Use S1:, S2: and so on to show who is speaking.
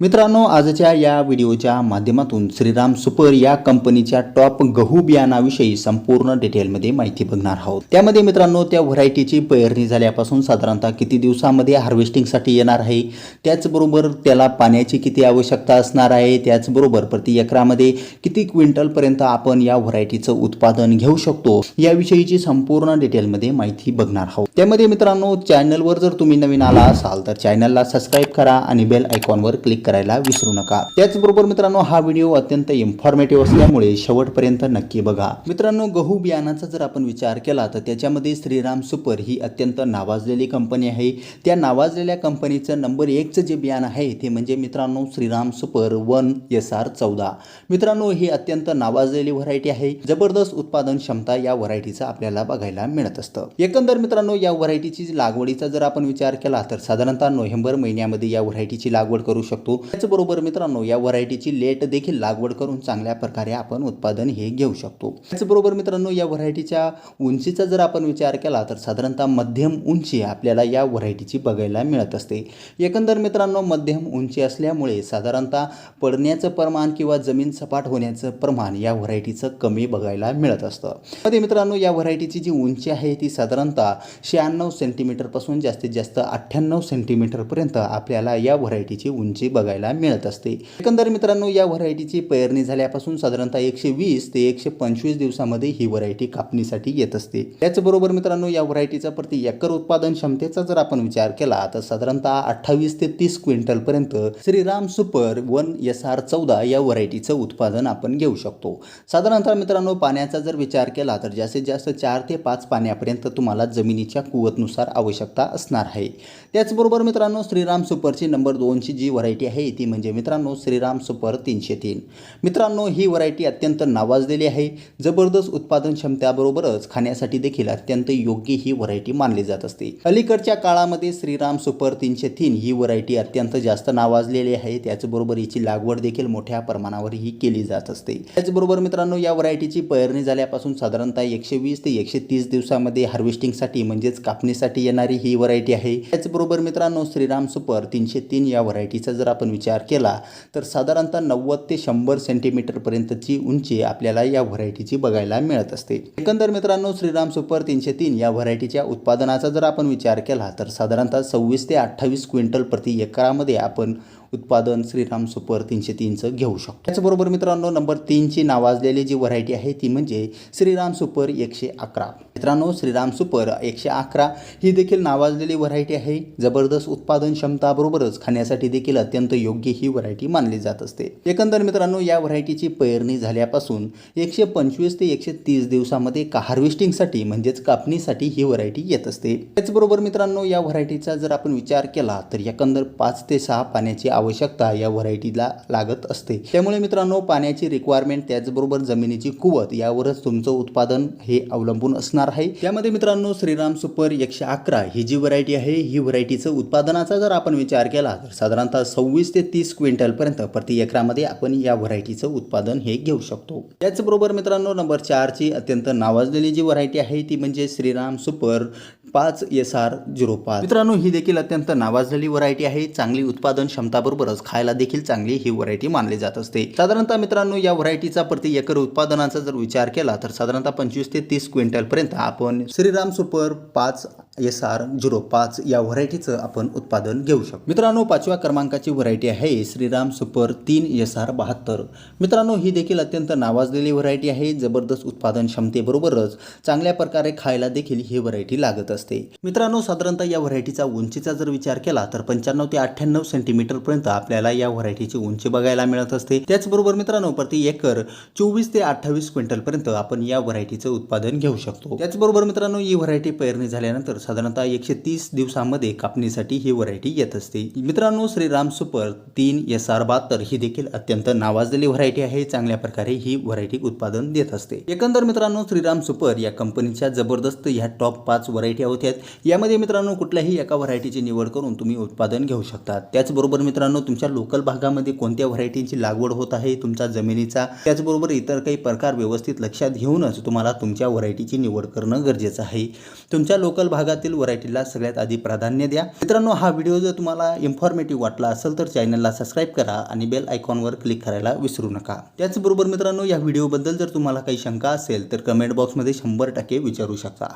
S1: मित्रांनो आजच्या या व्हिडिओच्या माध्यमातून श्रीराम सुपर या कंपनीच्या टॉप गहू बियाणाविषयी संपूर्ण डिटेलमध्ये माहिती बघणार आहोत. त्यामध्ये मित्रांनो त्या व्हरायटीची पेरणी झाल्यापासून साधारणतः किती दिवसामध्ये हार्वेस्टिंगसाठी येणार आहे? त्याचबरोबर त्याला पाण्याची किती आवश्यकता असणार आहे? त्याचबरोबर प्रति एकरामध्ये किती क्विंटलपर्यंत आपण या व्हरायटीचं उत्पादन घेऊ शकतो? याविषयीची संपूर्ण डिटेलमध्ये माहिती बघणार आहोत. त्यामध्ये मित्रांनो चॅनलवर जर तुम्ही नवीन आला असाल तर चॅनलला सबस्क्राईब करा आणि बेल आयकॉनवर क्लिक करायला विसरू नका. त्याचबरोबर मित्रांनो हा व्हिडिओ अत्यंत इन्फॉर्मेटिव्ह असल्यामुळे शेवटपर्यंत नक्की बघा. मित्रांनो गहू बियाणाचा जर आपण विचार केला तर त्याच्यामध्ये श्रीराम सुपर ही अत्यंत नावाजलेली कंपनी आहे. त्या नावाजलेल्या कंपनीचं नंबर एकचं जे बियाणं आहे ते म्हणजे मित्रांनो Shriram super one S R चौदा. मित्रांनो ही अत्यंत नावाजलेली व्हरायटी आहे. जबरदस्त उत्पादन क्षमता या व्हरायटीचं आपल्याला बघायला मिळत असतं. एकंदर मित्रांनो या व्हरायटीची लागवडीचा जर आपण विचार केला तर साधारणतः नोव्हेंबर महिन्यामध्ये या व्हरायटीची लागवड करू शकतो. त्याचबरोबर मित्रांनो या व्हरायटीची लेट देखील लागवड करून चांगल्या प्रकारे आपण उत्पादन हे घेऊ शकतो. त्याचबरोबर मित्रांनो या व्हरायटीच्या उंचीचा जर आपण विचार केला तर साधारणतः मध्यम उंची आपल्याला या व्हरायटीची बघायला मिळत असते. एकंदर मित्रांनो मध्यम उंची असल्यामुळे साधारणतः पडण्याचं प्रमाण किंवा जमीन सपाट होण्याचं प्रमाण या व्हरायटीचं कमी बघायला मिळत असतं. मध्ये मित्रांनो या व्हरायटीची जी उंची आहे ती साधारणतः शहाण्णव सेंटीमीटरपासून जास्तीत जास्त अठ्ठ्याण्णव सेंटीमीटरपर्यंत आपल्याला या व्हरायटीची उंची बघायला मिळत असते. एकंदर मित्रांनो या व्हरायटीची पेरणी झाल्यापासून साधारणतः एकशे वीस ते एकशे पंचवीस दिवसामध्ये ही व्हरायटी कापणीसाठी येत असते. त्याचबरोबर मित्रांनो या व्हरायटीचा प्रति एकर उत्पादन क्षमतेचा जर आपण विचार केला तर साधारणतः अठ्ठावीस ते तीस क्विंटलपर्यंत Shriram super one S R चौदा या व्हरायटीचं उत्पादन आपण घेऊ शकतो. साधारणतः मित्रांनो पाण्याचा जर विचार केला तर जास्तीत जास्त चार ते पाच पाण्यापर्यंत तुम्हाला जमिनीच्या कुवतनुसार आवश्यकता असणार आहे. त्याचबरोबर मित्रांनो श्रीराम सुपरची नंबर दोनची जी व्हरायटी आहे ती म्हणजे मित्रांनो श्रीराम सुपर तीनशे तीन. मित्रांनो ही व्हरायटी अत्यंत नावाजलेली आहे. जबरदस्त उत्पादन क्षमतेबरोबरच खाण्यासाठी देखील अत्यंत योग्य ही व्हरायटी मानली जात असते. अलीकडच्या काळामध्ये श्रीराम सुपर तीनशे तीन ही व्हरायटी अत्यंत जास्त नावाजलेली आहे. त्याचबरोबर हिची लागवड देखील मोठ्या प्रमाणावर ही केली जात असते. त्याचबरोबर मित्रांनो या व्हरायटीची पेरणी झाल्यापासून साधारणतः एकशे वीस ते एकशे तीस दिवसामध्ये हार्वेस्टिंगसाठी म्हणजेच कापणीसाठी येणारी ही व्हरायटी आहे. त्याचबरोबर मित्रांनो श्रीराम सुपर तीनशे तीन या व्हरायटीचा जर आपण विचार केला तर साधारणतः नव्वद ते शंभर सेंटीमीटरपर्यंतची उंची आपल्याला या व्हरायटीची बघायला मिळत असते. एकंदर मित्रांनो श्रीराम सुपर तीनशे तीन या व्हरायटीच्या उत्पादनाचा जर आपण विचार केला तर साधारणतः सव्वीस ते अठ्ठावीस क्विंटल प्रति एकरामध्ये आपण उत्पादन श्रीराम सुपर तीनशे तीनचं घेऊ शकतो. त्याचबरोबर मित्रांनो नंबर तीनची नावाजलेली जी व्हरायटी आहे ती म्हणजे श्रीराम सुपर एकशे अकरा. मित्रांनो श्रीराम सुपर एकशे अकरा ही देखील नावाजलेली व्हरायटी आहे. जबरदस्त उत्पादन क्षमताबरोबरच खाण्यासाठी देखील अत्यंत योग्य ही व्हरायटी मानली जात असते. एकंदर मित्रांनो या व्हरायटीची पेरणी झाल्यापासून एकशे पंचवीस ते एकशे तीस दिवसामध्ये का हार्वेस्टिंगसाठी म्हणजेच कापणीसाठी ही व्हरायटी येत असते. त्याचबरोबर मित्रांनो या व्हरायटीचा जर आपण विचार केला तर एकंदर पाच ते सहा पाण्याची आवश्यकता या व्हरायटीला लागत असते. त्यामुळे मित्रांनो पाण्याची रिक्वायरमेंट त्याचबरोबर जमिनीची कुवत यावरच तुमचं उत्पादन हे अवलंबून असणार आहे. त्यामध्ये मित्रांनो श्रीराम सुपर एकशे अकरा ही जी व्हरायटी आहे ही व्हरायटीचं उत्पादनाचा जर आपण विचार केला तर साधारणतः सव्वीस ते तीस क्विंटलपर्यंत प्रति एकरामध्ये आपण या व्हरायटीचं उत्पादन हे घेऊ शकतो. त्याचबरोबर मित्रांनो नंबर चारची अत्यंत नावाजलेली जी व्हरायटी आहे ती म्हणजे श्रीराम सुपर पाच एस आर झिरो पाच. मित्रांनो ही देखील अत्यंत नावाजलेली व्हरायटी आहे. चांगली उत्पादन क्षमताबरोबरच खायला देखील चांगली ही व्हरायटी मानली जात असते. साधारणतः मित्रांनो या व्हरायटीचा प्रति एकर उत्पादनाचा जर विचार केला तर साधारणतः पंचवीस ते तीस क्विंटलपर्यंत आपण श्रीराम सुपर पाच एस आर झिरो पाच या व्हरायटीचं आपण उत्पादन घेऊ शकतो. मित्रांनो पाचव्या क्रमांकाची व्हरायटी आहे श्रीराम सुपर तीन एस आर बहात्तर. मित्रांनो ही देखील अत्यंत नावाजलेली व्हरायटी आहे. जबरदस्त उत्पादन क्षमतेबरोबरच चांगल्या प्रकारे खायला देखील ही व्हरायटी लागत असते. मित्रांनो साधारणतः या व्हरायटीचा उंचीचा जर विचार केला तर पंच्याण्णव ते अठ्ठ्याण्णव सेंटीमीटरपर्यंत आपल्याला या व्हरायटीची उंची बघायला मिळत असते. त्याचबरोबर मित्रांनो प्रति एकर चोवीस ते अठ्ठावीस क्विंटलपर्यंत आपण या व्हरायटीचं उत्पादन घेऊ शकतो. त्याचबरोबर मित्रांनो ही व्हरायटी पेरणी झाल्यानंतर साधारणतः एकशे तीस दिवसामध्ये कापणीसाठी ही व्हरायटी येत असते. मित्रांनो श्रीराम सुपर तीन एस आर बहात्तर ही देखील अत्यंत नावाजलेली व्हरायटी आहे. चांगल्या प्रकारे ही व्हरायटी उत्पादन देत असते. एकंदर मित्रांनो श्रीराम सुपर या कंपनीच्या जबरदस्त ह्या टॉप पाच व्हरायटी होत्या यामध्ये मित्रांनो कुठल्याही एका व्हरायटीची निवड करून तुम्ही उत्पादन घेऊ शकता. त्याचबरोबर मित्रांनो तुमच्या लोकल भागामध्ये कोणत्या व्हरायटीची लागवड होत आहे तुमच्या जमिनीचा त्याचबरोबर इतर काही प्रकार व्यवस्थित लक्षात घेऊनच तुम्हाला तुमच्या व्हरायटीची निवड करणं गरजेचं आहे. तुमच्या लोकल भागात वर्गातील व्हरायटीला सगळ्यात आधी प्राधान्य द्या. मित्रांनो हा व्हिडिओ जर तुम्हाला इन्फॉर्मेटिव्ह वाटला असेल तर चॅनलला सबस्क्राईब करा आणि बेल आयकॉनवर क्लिक करायला विसरू नका. त्याचबरोबर मित्रांनो या व्हिडिओबद्दल जर तुम्हाला काही शंका असेल तर कमेंट बॉक्समध्ये शंभर टक्के विचारू शकता.